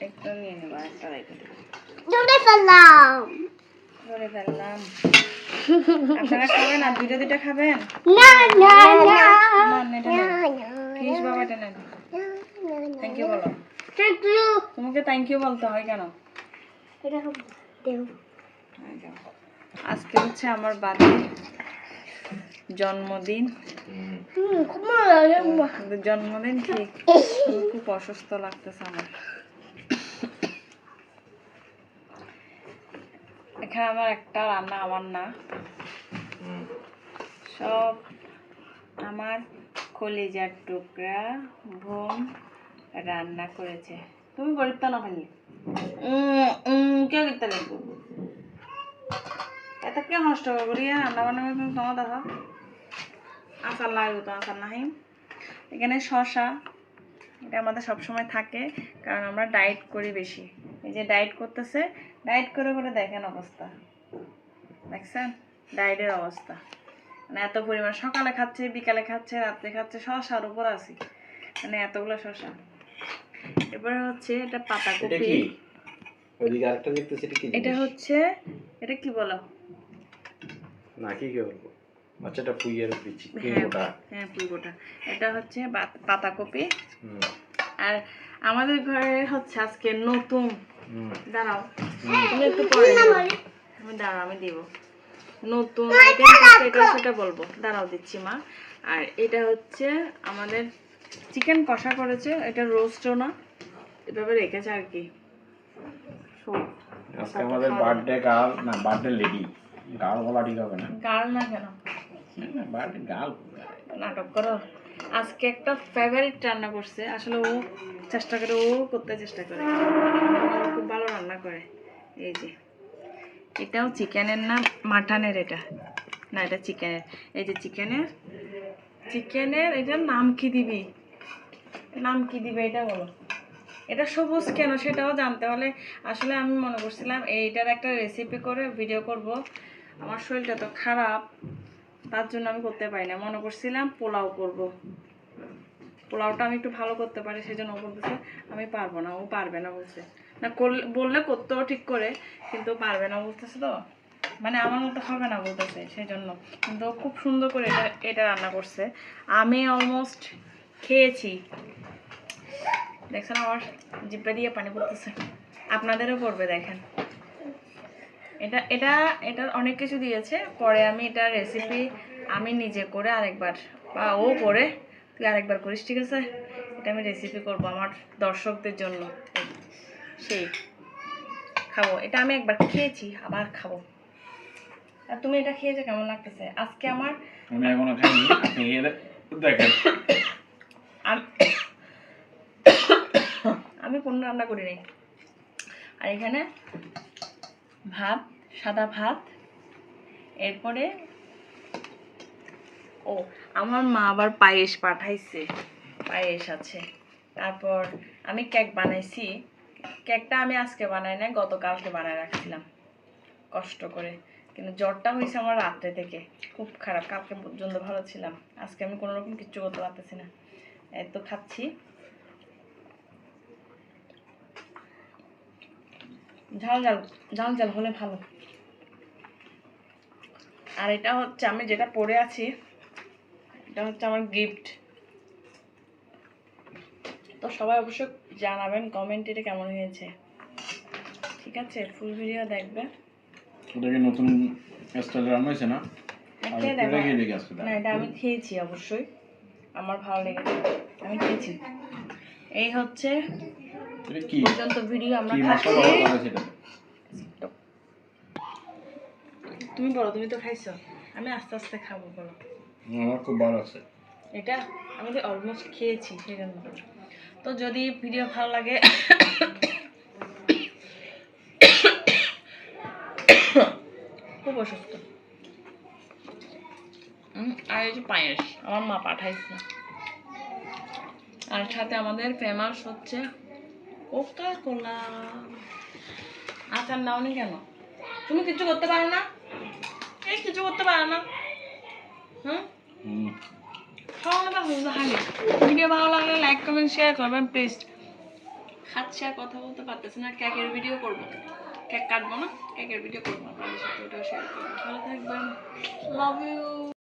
একটু নিয়ে নেব একটা রেখে দেবো দৌড়ে ফেললাম ধরে ফেললাম আপনারা খাবেন আর দুইটা দুইটা খাবেন না না না না এটা নেন ফিস বাবা এটা নেন থ্যাংক ইউ বলো থ্যাংক ইউ তোমাকে থ্যাংক ইউ বলতে হয় কেন? এটা দেও আজকে হচ্ছে আমার বাড়ির জন্মদিন। খুব ভালো লাগে। জন্মদিন ঠিক খুব অসুস্থ লাগতেছে আমার। এখানে আমার একটা রান্না আমার না। সব আমার কলিজার টুকরা বোন রান্না করেছে। তুমি গরিবটা না ফেললি কেউ করতে লাগবো। এত কে নষ্ট করি রান্না বান্না করে তুমি তোমার দেখো আচার লাগবে তো আচার নাহি এখানে শশা এটা আমাদের সবসময় থাকে কারণ আমরা ডায়েট করি বেশি। এই যে ডায়েট করতেছে ডায়েট করে করে দেখেন অবস্থা। দেখছেন? ডায়েটের অবস্থা। মানে এত পরিমাণ সকালে খাচ্ছে বিকালে খাচ্ছে রাত্রে খাচ্ছে শশার উপর আছি। মানে এতগুলো শশা এবারে হচ্ছে এটা এটা পাতাকপি ওইদিকে আরেকটা দেখতেছি এটা কি এটা হচ্ছে এটা কি বলো? না কি কি বলব? পুইয়ের পিছি হ্যাঁ হ্যাঁ এটা হচ্ছে পাতাকপি। আর আমাদের ঘরে হচ্ছে আজকে নতুন। দাঁড়াও। তুমি একটু পরে আমি দাঁড়াও আমি দিব। নতুন আইটেম এটা সেটা বলব। দাঁড়াও দিচ্ছি মা। আর এটা হচ্ছে আমাদের চিকেন কষা করেছে। এটা রোস্টও না। এভাবে রেখেছে আর কি। আজকে আমাদের বার্থডে গার্ল না বার্থডে লেডি গার্ল বলা ঠিক হবে না। গাল না কেন? গার্ল নাটক করো। আজকে একটা ফেভারিট রান্না করছে। আসলে ও চেষ্টা করে, ও করতে চেষ্টা করে। খুব ভালো রান্না করে। এই যে, এটাও চিকেনের না, মাটনের এটা। না, এটা চিকেনের। এই যে চিকেনের চিকেনের এটার নাম কি দিবি? নাম কি দিবে এটা বলো। এটা সবুজ কেন সেটাও জানতে হলে আসলে আমি মনে করছিলাম, এইটার একটা রেসিপি করে ভিডিও করব। আমার শরীরটা তো খারাপ। তার জন্য আমি করতে পারি না। মনে করছিলাম পোলাও করব। পোলাওটা আমি একটু ভালো করতে পারি সেই জন্য ও বলতেছে, আমি পারব না। ও পারবে না বলছে। না করলে বললে করতেও ঠিক করে, কিন্তু পারবে না বলতেছে তো। মানে আমার মতো হবে না বলতেছে সেই জন্য কিন্তু খুব সুন্দর করে এটা এটা রান্না করছে। আমি অলমোস্ট খেয়েছি। দেখছেন আমার জিব্বা দিয়ে পানি পড়তেছে। আপনাদেরও পড়বে, দেখেন। এটা এটা এটা অনেক কিছু দিয়েছে। পরে আমি এটা রেসিপি আমি নিজে করে আরেকবার বা ও করে তুই আরেকবার করিস ঠিক আছে? এটা আমি রেসিপি করব আমার দর্শকদের জন্য। সেই খাব। এটা আমি একবার খেয়েছি আবার খাব। আর তুমি এটা খেয়েছো কেমন লাগতেছে? আজকে আমার আমি এখনও খাইনি আপনি দেখেন। আমি কোনো রান্না করিনি। আর এখানে ভাত, সাদা ভাত, এরপরে, ও, আমার মা আবার পায়েস পাঠাইছে। পায়েস আছে। তারপর আমি কেক বানাইছি। কেকটা আমি আজকে বানাই না গতকালকে বানায় রাখছিলাম। কষ্ট করে। কিন্তু জ্বরটা হয়েছে আমার রাত্রে থেকে। খুব খারাপ। কালকে পর্যন্ত ভালো ছিলাম। আজকে আমি কোনো রকম কিচ্ছু করতে পারতেছি না। এত খাচ্ছি। ঝাল ঝাল ঝাল ঝাল হলে ভালো। আর এটা হচ্ছে আমি যেটা পরে আছি এটা হচ্ছে আমার গিফট তো সবাই অবশ্য জানাবেন কমেন্ট এটা কেমন হয়েছে। ঠিক আছে ফুল ভিডিও দেখবে। ওটা কি নতুন স্টাইল রান্না হয়েছে না? হ্যাঁ, না এটা আমি খেয়েছি অবশ্যই। আমার ভালো লেগেছে। আমি খেয়েছি। এই হচ্ছে পর্যন্ত ভিডিও আমরা? তুমি বলো তুমি তো খাইছো। আমি আস্তে আস্তে খাব বলো। আমার খুব ভালো আছে। এটা আমি তো অলমোস্ট খেয়েছি সেই জন্য। তো যদি ভিডিও ভালো লাগে খুব অসুস্থ। আর এই যে পায়েস আমার মা পাঠাইছে। আর সাথে আমাদের ফেমাস হচ্ছে কোকা কোলা। আচার নাওনি কেন? তুমি কিছু করতে পারো না? এই কিছু করতে পারো না। হুম? ভিডিও ভালো লাগলে লাইক কমেন্ট শেয়ার করবেন প্লিজ খাচ্ছে আর কথা বলতে পারতেছে না কেকের ভিডিও করব কেক কাটবো না কেকের ভিডিও করব আপনাদের সাথে ওটাও শেয়ার করব। ভালো থাকবেন। Love you